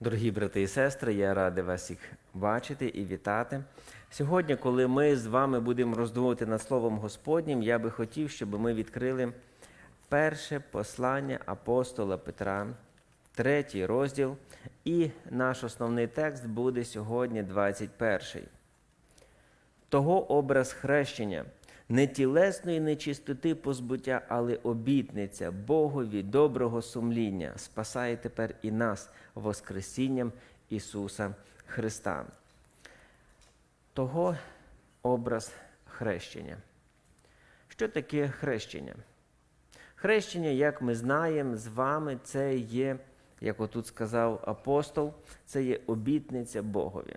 Дорогі брати і сестри, я радий вас всіх бачити і вітати. Сьогодні, коли ми з вами будемо роздумувати над Словом Господнім, я би хотів, щоб ми відкрили перше послання апостола Петра, третій розділ, і наш основний текст буде сьогодні 21. Того образ хрещення, не тілесної нечистоти позбуття, але обітниця Богові доброго сумління спасає тепер і нас Воскресінням Ісуса Христа. Того образ хрещення. Що таке хрещення? Хрещення, як ми знаємо з вами, це є, як отут сказав апостол, це є обітниця Богові.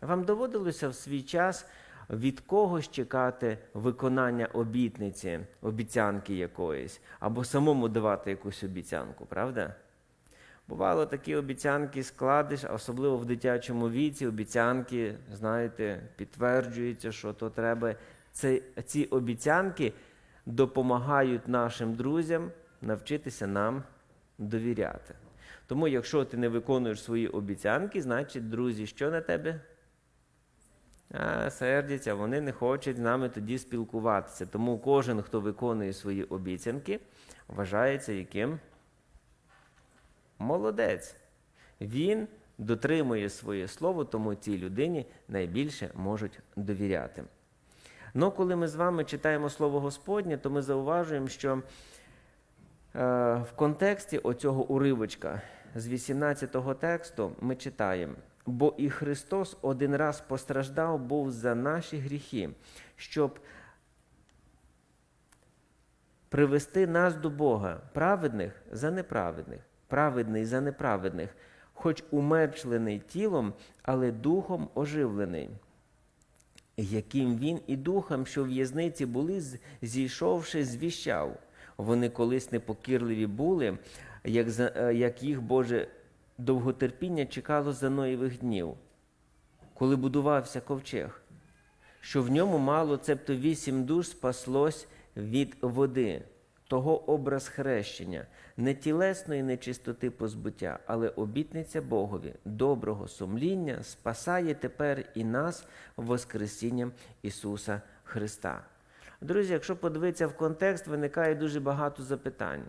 Вам доводилося в свій час від когось чекати виконання обітниці, обіцянки якоїсь, або самому давати якусь обіцянку, правда? Бувало, такі обіцянки складеш, особливо в дитячому віці, обіцянки, знаєте, підтверджується, що то треба. Це, ці обіцянки допомагають нашим друзям навчитися нам довіряти. Тому, якщо ти не виконуєш свої обіцянки, значить, друзі, що на тебе? А, сердяться, вони не хочуть з нами тоді спілкуватися. Тому кожен, хто виконує свої обіцянки, вважається яким? Молодець. Він дотримує своє слово, тому цій людині найбільше можуть довіряти. Ну, коли ми з вами читаємо Слово Господнє, то ми зауважуємо, що е, в контексті оцього уривочка з 18-го тексту ми читаємо: бо і Христос один раз постраждав був за наші гріхи, щоб привести нас до Бога, праведних за неправедних, праведний за неправедних, хоч умерчлений тілом, але духом оживлений яким він і духом, що в в'язниці були, зійшовши, звіщав. Вони колись непокірливі були, як, е, як їх Боже довготерпіння чекало за Ноєвих днів, коли будувався ковчег, що в ньому мало, цебто вісім душ спаслось від води, того образ хрещення, не тілесної нечистоти позбуття, але обітниця Богові, доброго сумління спасає тепер і нас Воскресінням Ісуса Христа. Друзі, якщо подивитися в контекст, виникає дуже багато запитань,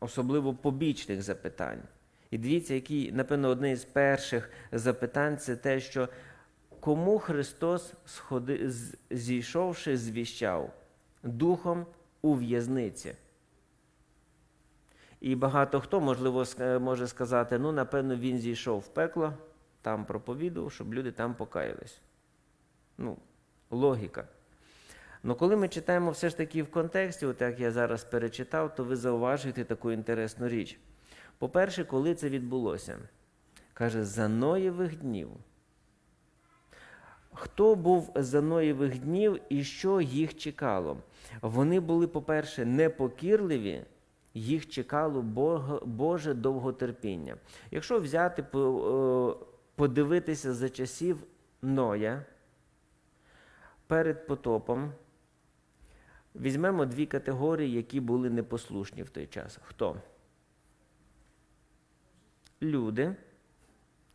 особливо побічних запитань. І дивіться, який, напевно, одне з перших запитань це те, що кому Христос, сходи, зійшовши, звіщав духом у в'язниці. І багато хто, можливо, може сказати, ну, напевно, він зійшов в пекло, там проповідував, щоб люди там покаялись. Ну, логіка. Ну, коли ми читаємо все ж таки в контексті, от як я зараз перечитав, то ви зауважуєте таку інтересну річ. По-перше, коли це відбулося? Каже, за Ноєвих днів. Хто був за Ноєвих днів і що їх чекало? Вони були, по-перше, непокірливі, їх чекало Боже довготерпіння. Якщо взяти, е, подивитися за часів Ноя перед потопом, візьмемо дві категорії, які були непослушні в той час. Хто? Люди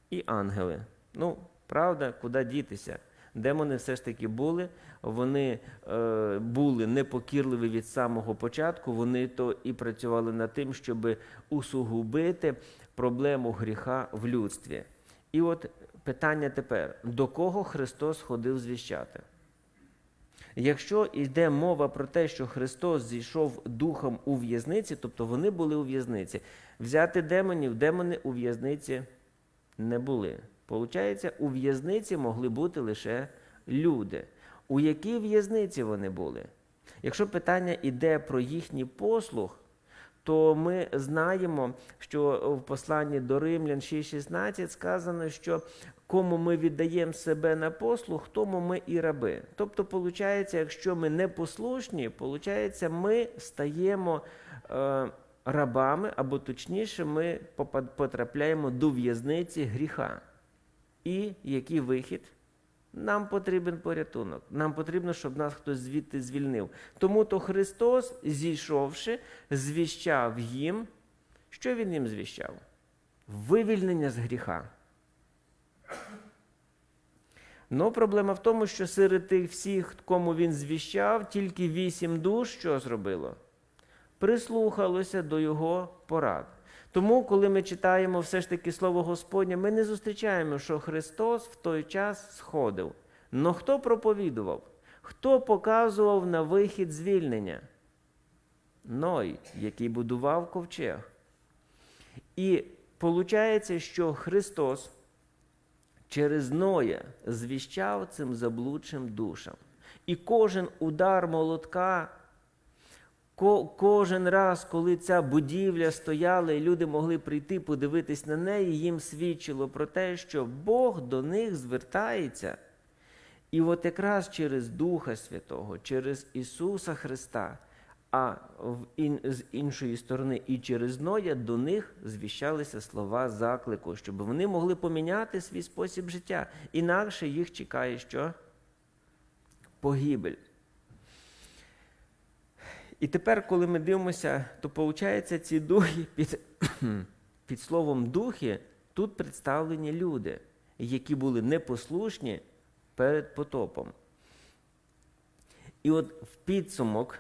і ангели. Ну, правда, куди дітися? Демони все ж таки були, вони е, були непокірливі від самого початку, вони то і працювали над тим, щоб усугубити проблему гріха в людстві. І от питання тепер: до кого Христос ходив звіщати? Якщо йде мова про те, що Христос зійшов духом у в'язниці, тобто вони були у в'язниці, взяти демонів, демони у в'язниці не були. Получається, у в'язниці могли бути лише люди. У якій в'язниці вони були? Якщо питання йде про їхній послуг, то ми знаємо, що в посланні до Римлян 6.16 сказано, що кому ми віддаємо себе на послуг, тому ми і раби. Тобто, виходить, якщо ми не послушні, виходить, ми стаємо е, рабами, або точніше, ми потрапляємо до в'язниці гріха. І який вихід? Нам потрібен порятунок. Нам потрібно, щоб нас хтось звідти звільнив. Тому то Христос, зійшовши, звіщав їм. Що Він їм звіщав? вивільнення з гріха. Ну, проблема в тому, що серед тих всіх, кому він звіщав, тільки вісім душ що зробило? Прислухалося до його порад. Тому, коли ми читаємо все ж таки Слово Господнє, ми не зустрічаємо, що Христос в той час сходив. Но хто проповідував? Хто показував на вихід звільнення? Ной, який будував ковчег. І виходить, що Христос через Ноя звіщав цим заблудшим душам. І кожен удар молотка, кожен раз, коли ця будівля стояла, і люди могли прийти подивитись на неї, їм свідчило про те, що Бог до них звертається. І от якраз через Духа Святого, через Ісуса Христа, а з іншої сторони, і через Ноя до них звіщалися слова заклику, щоб вони могли поміняти свій спосіб життя. Інакше їх чекає що? Погибель. І тепер, коли ми дивимося, то виходить, ці духи під, під словом духи тут представлені люди, які були непослушні перед потопом. І от в підсумок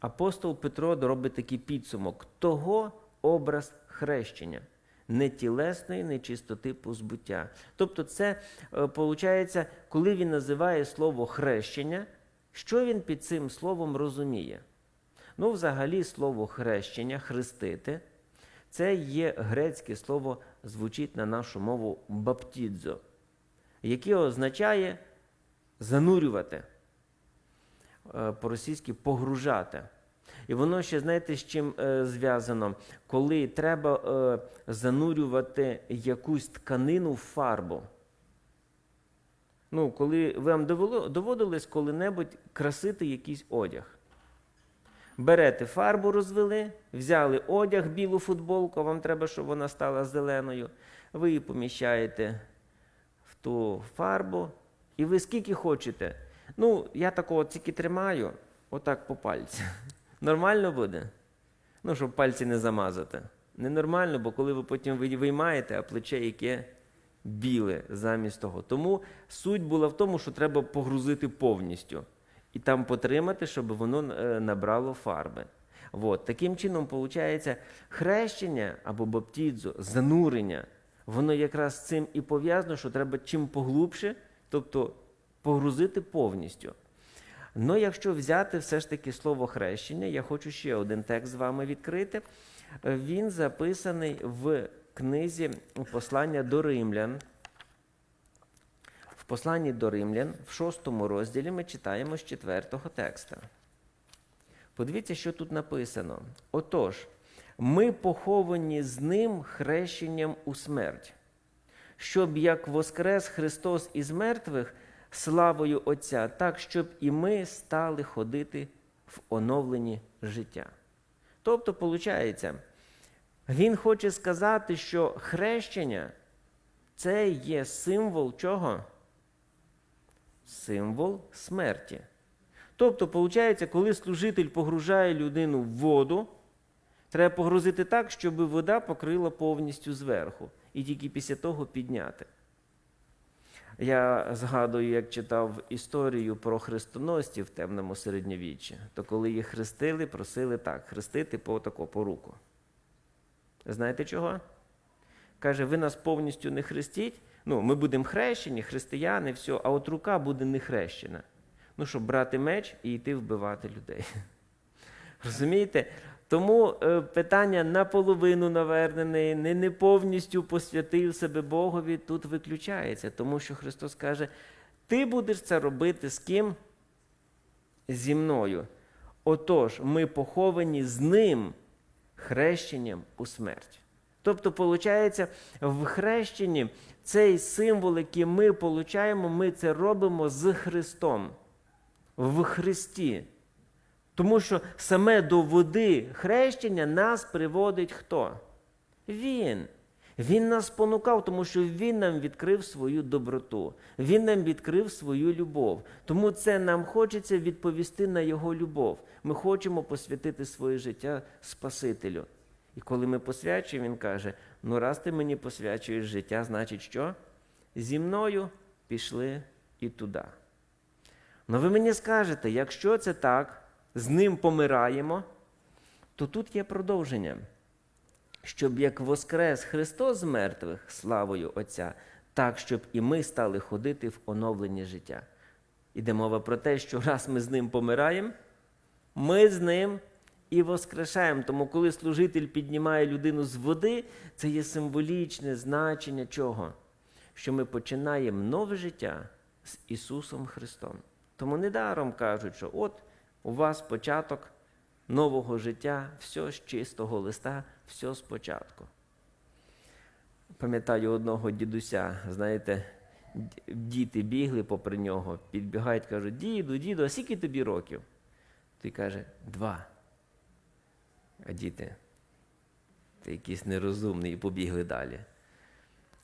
апостол Петро робить такий підсумок того образ хрещення, нетілесної нечистоти позбуття. Тобто, це виходить, коли він називає слово хрещення, що він під цим словом розуміє? Ну, взагалі, слово хрещення, хрестити, це є грецьке слово, звучить на нашу мову баптідзо, яке означає занурювати, е, по-російськи погружати. І воно ще, знаєте, з чим е, зв'язано? Коли треба е, занурювати якусь тканину в фарбу. Ну, коли вам доводилось коли-небудь красити якийсь одяг. Берете фарбу, розвели, взяли одяг, білу футболку, вам треба, щоб вона стала зеленою. Ви її поміщаєте в ту фарбу, і ви скільки хочете. Ну, я такого тільки тримаю, отак по пальці. Нормально буде? Ну, щоб пальці не замазати. Ненормально, бо коли ви потім виймаєте, а плече яке біле замість того. Тому суть була в тому, що треба погрузити повністю і там потримати, щоб воно е, набрало фарби. От. Таким чином, виходить, хрещення або баптідзо, занурення, воно якраз з цим і пов'язано, що треба чим поглубше, тобто погрузити повністю. Ну, якщо взяти все ж таки слово хрещення, я хочу ще один текст з вами відкрити. Е, Він записаний в книзі Послання до римлян. Посланні до римлян, в шостому розділі, ми читаємо з четвертого текста. Подивіться, що тут написано. Отож, ми поховані з ним хрещенням у смерть, щоб як воскрес Христос із мертвих славою Отця, так, щоб і ми стали ходити в оновленні життя. Тобто, виходить, він хоче сказати, що хрещення це є символ чого? Символ смерті. Тобто, виходить, коли служитель погружає людину в воду, треба погрузити так, щоб вода покрила повністю зверху, і тільки після того підняти. Я згадую, як читав історію про хрестоносців в темному середньовіччі, то коли їх хрестили, просили так, хрестити по тако, по руку. Знаєте чого? Каже, ви нас повністю не хрестіть. Ну, ми будемо хрещені, християни, все, а от рука буде не хрещена. Ну, щоб брати меч і йти вбивати людей. Розумієте? Тому е, питання наполовину навернений, не, не повністю посвятив себе Богові, тут виключається, тому що Христос каже: ти будеш це робити з ким? Зі мною. Отож, ми поховані з ним хрещенням у смерть. Тобто, виходить, в хрещенні цей символ, який ми получаємо, ми це робимо з Христом. В Христі. Тому що саме до води хрещення нас приводить хто? Він. Він нас спонукав, тому що Він нам відкрив свою доброту, Він нам відкрив свою любов. Тому це нам хочеться відповісти на Його любов. Ми хочемо посвятити своє життя Спасителю. І коли ми посвячуємо, Він каже: Ну, раз ти мені посвячуєш життя, значить що? Зі мною пішли і туди. Ну ви мені скажете, якщо це так, з ним помираємо, то тут є продовження. Щоб як воскрес Христос з мертвих славою Отця, так, щоб і ми стали ходити в оновленні життя. Іде мова про те, що раз ми з ним помираємо, ми з ним і воскрешаємо. Тому, коли служитель піднімає людину з води, це є символічне значення чого? Що ми починаємо нове життя з Ісусом Христом. Тому недаром кажуть, що от у вас початок нового життя, все з чистого листа, все спочатку. Пам'ятаю одного дідуся, знаєте, діти бігли попри нього, підбігають, кажуть, діду, діду, а скільки тобі років? Той каже, два. А діти, ти якийсь нерозумний і побігли далі.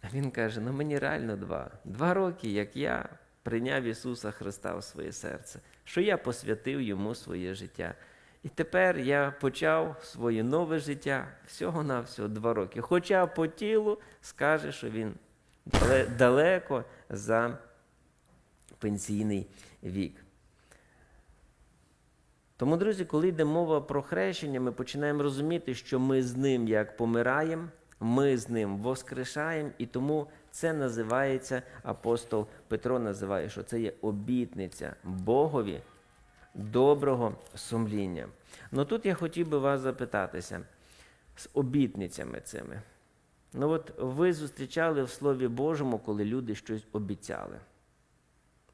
А він каже: ну мені реально два. Два роки, як я прийняв Ісуса Христа в своє серце, що я посвятив йому своє життя. І тепер я почав своє нове життя всього-навсього два роки. Хоча по тілу скаже, що він далеко за пенсійний вік. Тому, друзі, коли йде мова про хрещення, ми починаємо розуміти, що ми з ним як помираємо, ми з ним воскрешаємо, і тому це називається, апостол Петро називає, що це є обітниця Богові доброго сумління. Ну тут я хотів би вас запитатися з обітницями цими. Ну от ви зустрічали в Слові Божому, коли люди щось обіцяли.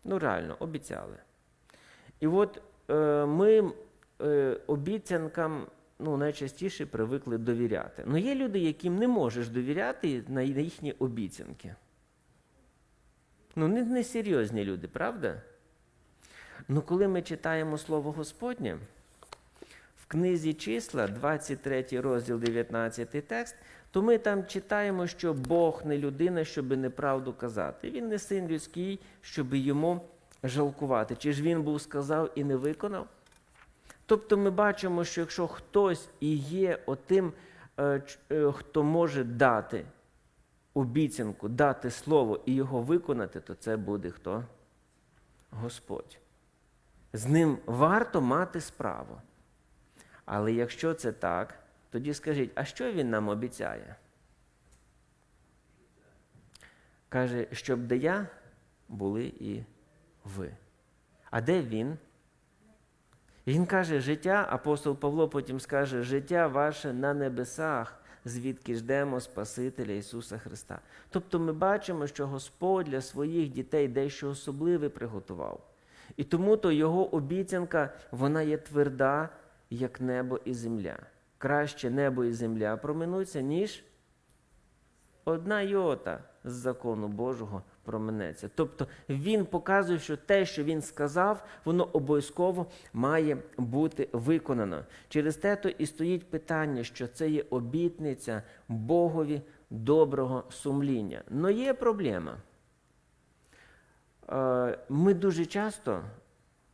Ну, реально, обіцяли. І от ми е, обіцянкам ну, найчастіше привикли довіряти. Ну є люди, яким не можеш довіряти на їхні обіцянки. Ну, не, не серйозні люди, правда? Ну, коли ми читаємо Слово Господнє, в книзі числа, 23 розділ, 19 текст, то ми там читаємо, що Бог не людина, щоб неправду казати. Він не син людський, щоб йому жалкувати. Чи ж він був сказав і не виконав? Тобто ми бачимо, що якщо хтось і є отим, е, е, хто може дати обіцянку, дати слово і його виконати, то це буде хто? Господь. З ним варто мати справу. Але якщо це так, тоді скажіть, а що він нам обіцяє? Каже, щоб де я були і ви. А де він? Він каже, життя, апостол Павло потім скаже, життя ваше на небесах, звідки ждемо Спасителя Ісуса Христа. Тобто ми бачимо, що Господь для своїх дітей дещо особливе приготував. І тому то його обіцянка, вона є тверда, як небо і земля. Краще небо і земля проминуться, ніж одна йота з закону Божого променеться. Тобто він показує, що те, що він сказав, воно обов'язково має бути виконано. Через те то і стоїть питання, що це є обітниця Богові доброго сумління. Но є проблема. Е, Ми дуже часто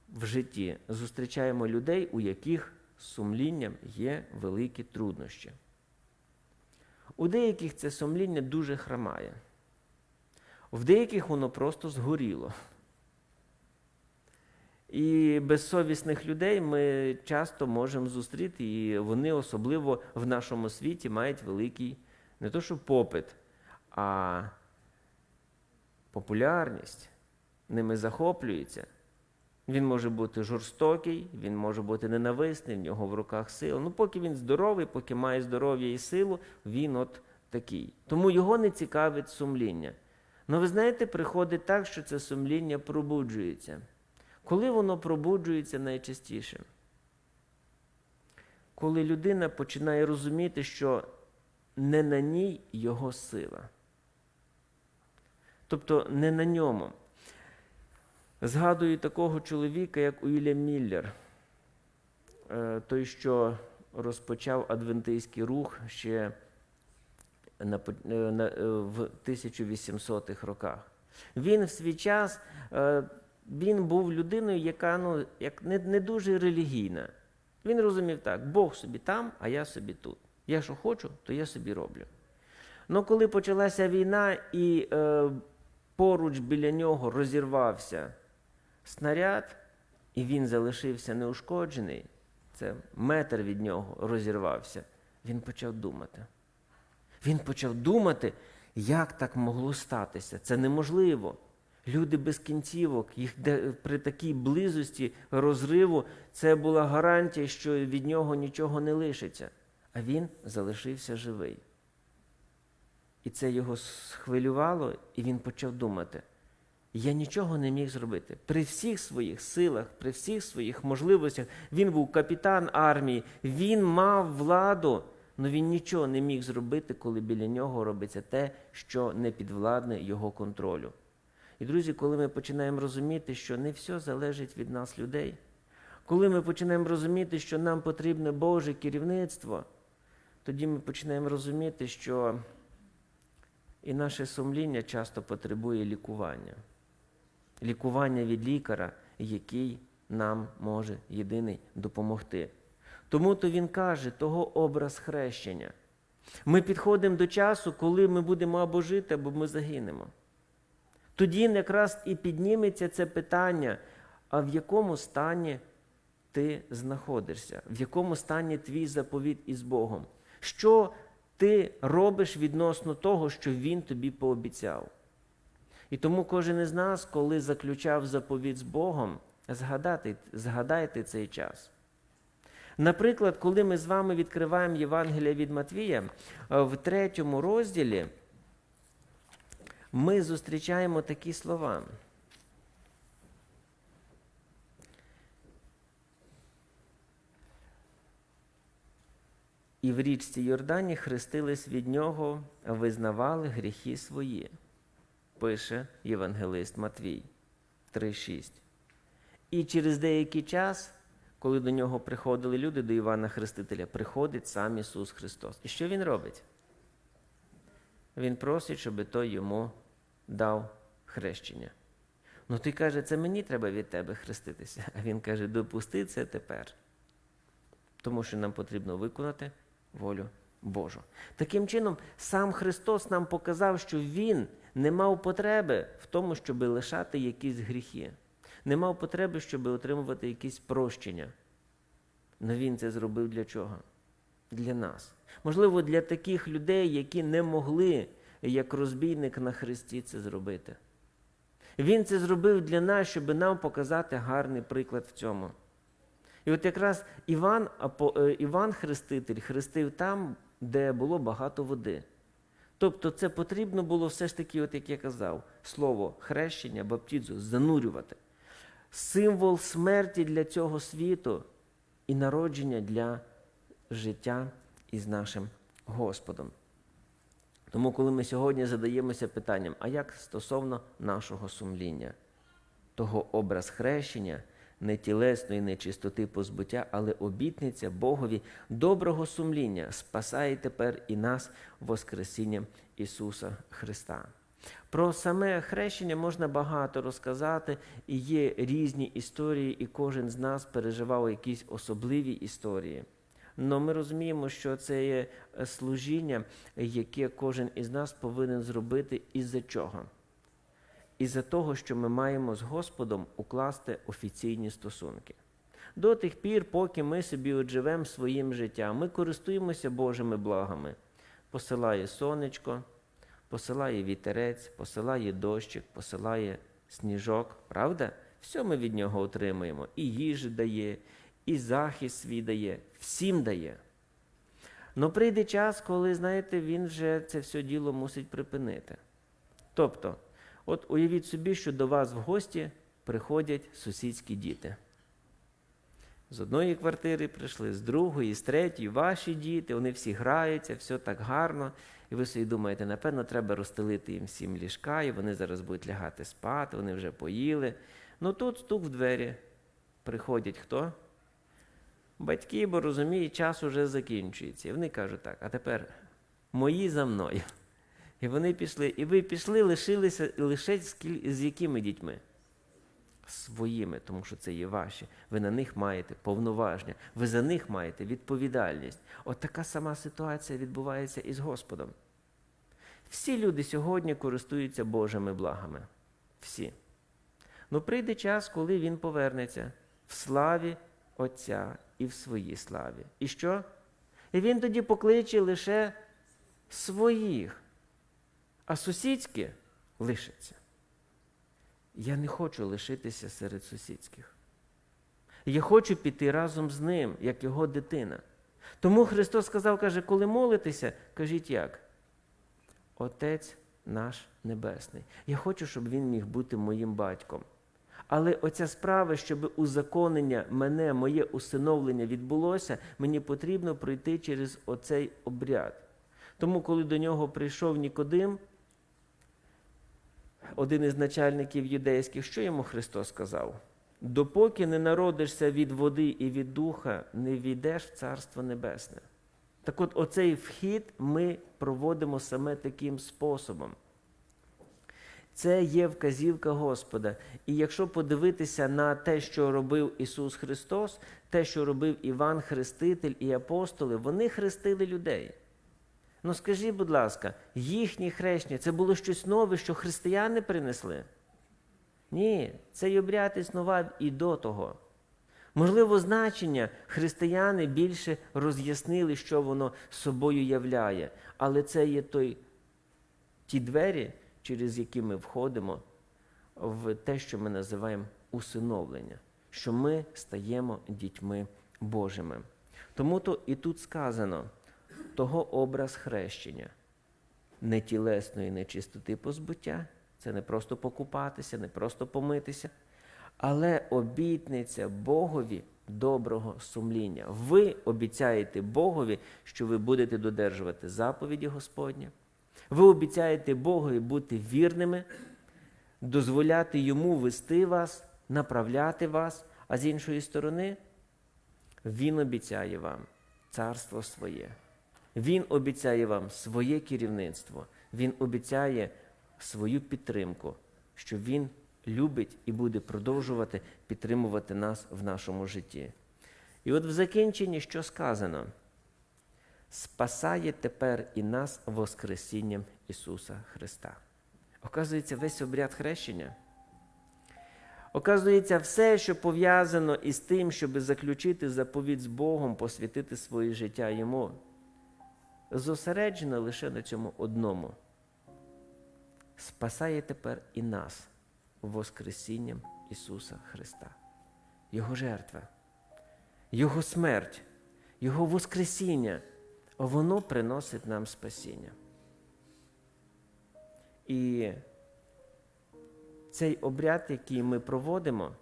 в житті зустрічаємо людей, у яких сумлінням є великі труднощі. У деяких це сумління дуже хромає. В деяких воно просто згоріло. І безсовісних людей ми часто можемо зустріти, і вони особливо в нашому світі мають великий не то що попит, а популярність. Ними захоплюється. Він може бути жорстокий, він може бути ненависний, в нього в руках сила. Ну, поки він здоровий, поки має здоров'я і силу, він от такий. Тому його не цікавить сумління. Ну, ви знаєте, приходить так, що це сумління пробуджується. Коли воно пробуджується найчастіше? Коли людина починає розуміти, що не на ній його сила. Тобто не на ньому. Згадую такого чоловіка, як Уільям Міллер, Е, той, що розпочав адвентийський рух ще в 1800-х роках. Він в свій час е, він був людиною, яка ну, як не, не дуже релігійна. Він розумів так: Бог собі там, а я собі тут. Я що хочу, то я собі роблю. Ну, коли почалася війна і е, поруч біля нього розірвався снаряд, і він залишився неушкоджений, це метр від нього розірвався, він почав думати. Він почав думати, як так могло статися. Це неможливо. Люди без кінцівок, їх при такій близості розриву, це була гарантія, що від нього нічого не лишиться. А він залишився живий. І це його схвилювало, і він почав думати: я нічого не міг зробити. При всіх своїх силах, при всіх своїх можливостях, він був капітан армії, він мав владу, але він нічого не міг зробити, коли біля нього робиться те, що не підвладне його контролю. І, друзі, коли ми починаємо розуміти, що не все залежить від нас, людей, коли ми починаємо розуміти, що нам потрібне Боже керівництво, тоді ми починаємо розуміти, що і наше сумління часто потребує лікування. Лікування від лікаря, який нам може єдиний допомогти. Тому то він каже, того образ хрещення. Ми підходимо до часу, коли ми будемо або жити, або ми загинемо. Тоді якраз і підніметься це питання, а в якому стані ти знаходишся, в якому стані твій заповіт із Богом? Що ти робиш відносно того, що Він тобі пообіцяв? І тому кожен із нас, коли заключав заповіт з Богом, згадайте, згадайте цей час. Наприклад, коли ми з вами відкриваємо Євангелія від Матвія, е, в третьому розділі ми зустрічаємо такі слова. І в річці Йордані хрестились від нього, визнавали гріхи свої, пише євангелист Матвій 3,6. І через деякий час, коли до нього приходили люди, до Івана Хрестителя, приходить сам Ісус Христос. І що Він робить? Він просить, щоб той йому дав хрещення. Ну ти каже, це мені треба від тебе хреститися. А він каже, допусти це тепер. Тому що нам потрібно виконати волю Божу. Таким чином, сам Христос нам показав, що Він не мав потреби в тому, щоб лишати якісь гріхи, не мав потреби, щоб отримувати якісь прощення. Но Він це зробив для чого? Для нас. Можливо, для таких людей, які не могли, як розбійник на Христі, це зробити. Він це зробив для нас, щоб нам показати гарний приклад в цьому. І от якраз Іван, е, Іван Хреститель хрестив там, де було багато води. Тобто це потрібно було все ж таки, от як я казав, слово хрещення, баптізу, занурювати. Символ смерті для цього світу і народження для життя із нашим Господом. Тому, коли ми сьогодні задаємося питанням, а як стосовно нашого сумління, того образ хрещення, не тілесної нечистоти позбуття, але обітниця Богові доброго сумління спасає тепер і нас Воскресінням Ісуса Христа. Про саме хрещення можна багато розказати, і є різні історії, і кожен з нас переживав якісь особливі історії. Но ми розуміємо, що це є е, служіння, яке кожен із нас повинен зробити із-за чого? Із-за того, що ми маємо з Господом укласти офіційні стосунки. До тих пір, поки ми собі живемо своїм життям, ми користуємося Божими благами. Посилає сонечко, посилає вітерець, посилає дощик, посилає сніжок, правда? Все ми від нього отримуємо. І їжі дає, і захист свій дає, всім дає. Но прийде час, коли, знаєте, він вже це все діло мусить припинити. Тобто, от уявіть собі, що до вас в гості приходять сусідські діти. З одної квартири прийшли, з другої, з третьої, ваші діти, вони всі граються, все так гарно. І ви собі думаєте, напевно, треба розстелити їм всім ліжка, і вони зараз будуть лягати спати, вони вже поїли. Ну тут стук в двері. Приходять хто? Батьки, бо розуміють, час уже закінчується. І вони кажуть так, а тепер мої за мною. І вони пішли. І ви пішли, лишилися лише з, якими дітьми? Своїми, тому що це є ваші. Ви на них маєте повноваження, ви за них маєте відповідальність. От така сама ситуація відбувається і з Господом. Всі люди сьогодні користуються Божими благами. Всі. Ну прийде час, коли він повернеться в славі Отця і в своїй славі. І що? І він тоді покличе лише своїх, а сусідські лишаться. Я не хочу лишитися серед сусідських. Я хочу піти разом з ним, як його дитина. Тому Христос сказав, каже, коли молитеся, кажіть як? Отець наш Небесний. Я хочу, щоб він міг бути моїм батьком. Але оця справа, щоб узаконення мене, моє усиновлення відбулося, мені потрібно пройти через оцей обряд. Тому, коли до нього прийшов Нікодим, один із начальників юдейських, що йому Христос сказав? Допоки не народишся від води і від духа, не війдеш в Царство Небесне. Так от оцей вхід ми проводимо саме таким способом. Це є вказівка Господа. І якщо подивитися на те, що робив Ісус Христос, те, що робив Іван Хреститель і апостоли, вони хрестили людей. Ну скажіть, будь ласка, їхнє хрещення це було щось нове, що християни принесли? Ні, цей обряд існував і до того. Можливо, значення християни більше роз'яснили, що воно собою являє, але це є той, ті двері, через які ми входимо в те, що ми називаємо усиновлення, що ми стаємо дітьми Божими. Тому то і тут сказано того образ хрещення, не тілесної нечистоти позбуття, це не просто покупатися, не просто помитися, але обітниця Богові доброго сумління. Ви обіцяєте Богові, що ви будете додержувати заповіді Господні. Ви обіцяєте Богові бути вірними, дозволяти йому вести вас, направляти вас, а з іншої сторони, Він обіцяє вам царство своє. Він обіцяє вам своє керівництво, Він обіцяє свою підтримку, що Він любить і буде продовжувати підтримувати нас в нашому житті. І от в закінченні що сказано? Спасає тепер і нас Воскресінням Ісуса Христа. Оказується, весь обряд хрещення. Оказується, все, що пов'язано із тим, щоб заключити заповідь з Богом, посвятити своє життя Йому, зосереджено лише на цьому одному. Спасає тепер і нас Воскресінням Ісуса Христа. Його жертва, Його смерть, Його Воскресіння, воно приносить нам спасіння. І цей обряд, який ми проводимо,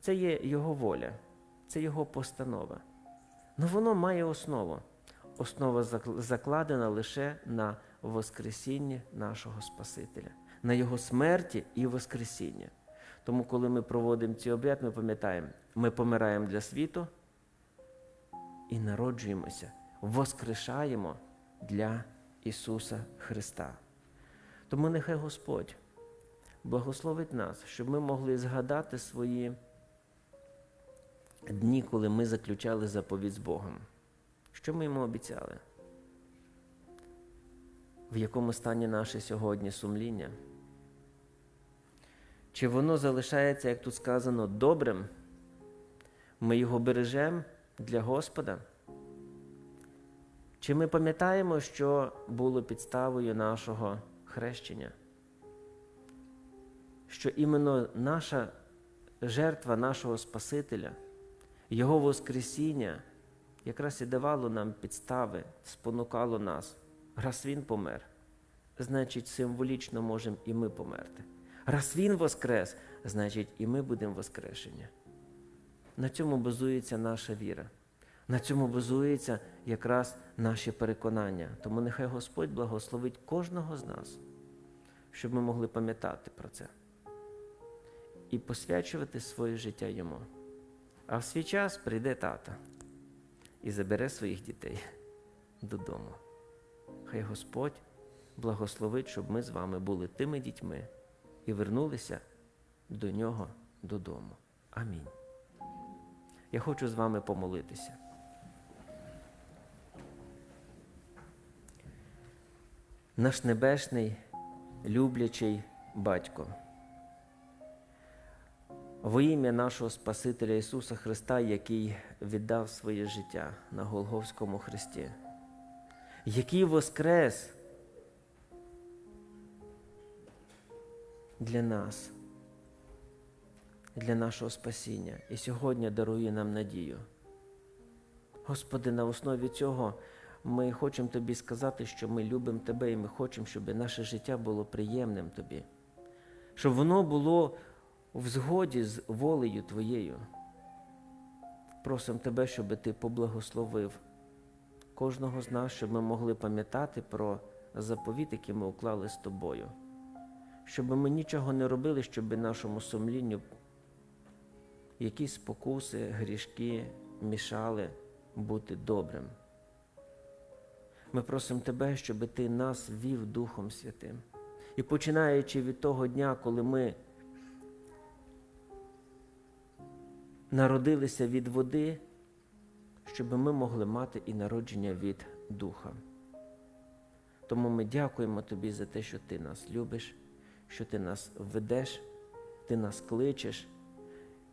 це є Його воля, це Його постанова. Але воно має основу. Основа закладена лише на Воскресінні нашого Спасителя, на Його смерті і Воскресіння. Тому, коли ми проводимо цей обряд, ми пам'ятаємо, ми помираємо для світу і народжуємося, воскрешаємо для Ісуса Христа. Тому нехай Господь благословить нас, щоб ми могли згадати свої дні, коли ми заключали заповідь з Богом. Що ми йому обіцяли? В якому стані наше сьогодні сумління? Чи воно залишається, як тут сказано, добрим? Ми його бережемо для Господа? Чи ми пам'ятаємо, що було підставою нашого хрещення? Що іменно наша жертва нашого Спасителя, Його Воскресіння якраз і давало нам підстави, спонукало нас. Раз Він помер, значить, символічно можемо і ми померти. Раз Він воскрес, значить, і ми будемо воскрешені. На цьому базується наша віра. На цьому базується якраз наші переконання. Тому нехай Господь благословить кожного з нас, щоб ми могли пам'ятати про це і посвячувати своє життя йому. А в свій час прийде тата і забере своїх дітей додому. Хай Господь благословить, щоб ми з вами були тими дітьми і вернулися до нього додому. Амінь. Я хочу з вами помолитися. наш небесний, люблячий батько. Во ім'я нашого Спасителя Ісуса Христа, який віддав своє життя на Голговському хресті, який воскрес для нас, для нашого спасіння і сьогодні дарує нам надію. Господи, на основі цього ми хочемо Тобі сказати, що ми любимо Тебе і ми хочемо, щоб наше життя було приємним Тобі, щоб воно було в згоді з волею Твоєю. Просимо Тебе, щоб Ти поблагословив кожного з нас, щоб ми могли пам'ятати про заповіт, який ми уклали з Тобою, щоб ми нічого не робили, щоб нашому сумлінню якісь спокуси, грішки мішали бути добрим. Ми просимо Тебе, щоб Ти нас вів Духом Святим. І починаючи від того дня, коли ми народилися від води, щоб ми могли мати і народження від Духа. Тому ми дякуємо Тобі за те, що Ти нас любиш, що Ти нас ведеш, Ти нас кличеш.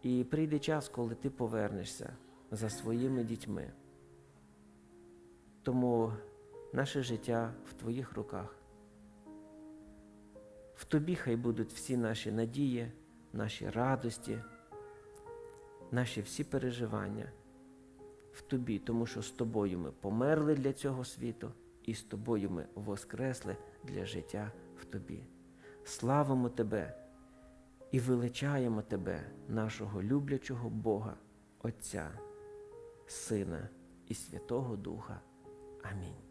І прийде час, коли ти повернешся за своїми дітьми. Тому наше життя в твоїх руках. В тобі хай будуть всі наші надії, наші радості, наші всі переживання в тобі, тому що з тобою ми померли для цього світу, і з тобою ми воскресли для життя в тобі. Славимо тебе! і величаємо Тебе, нашого люблячого Бога, Отця, Сина і Святого Духа. Амінь.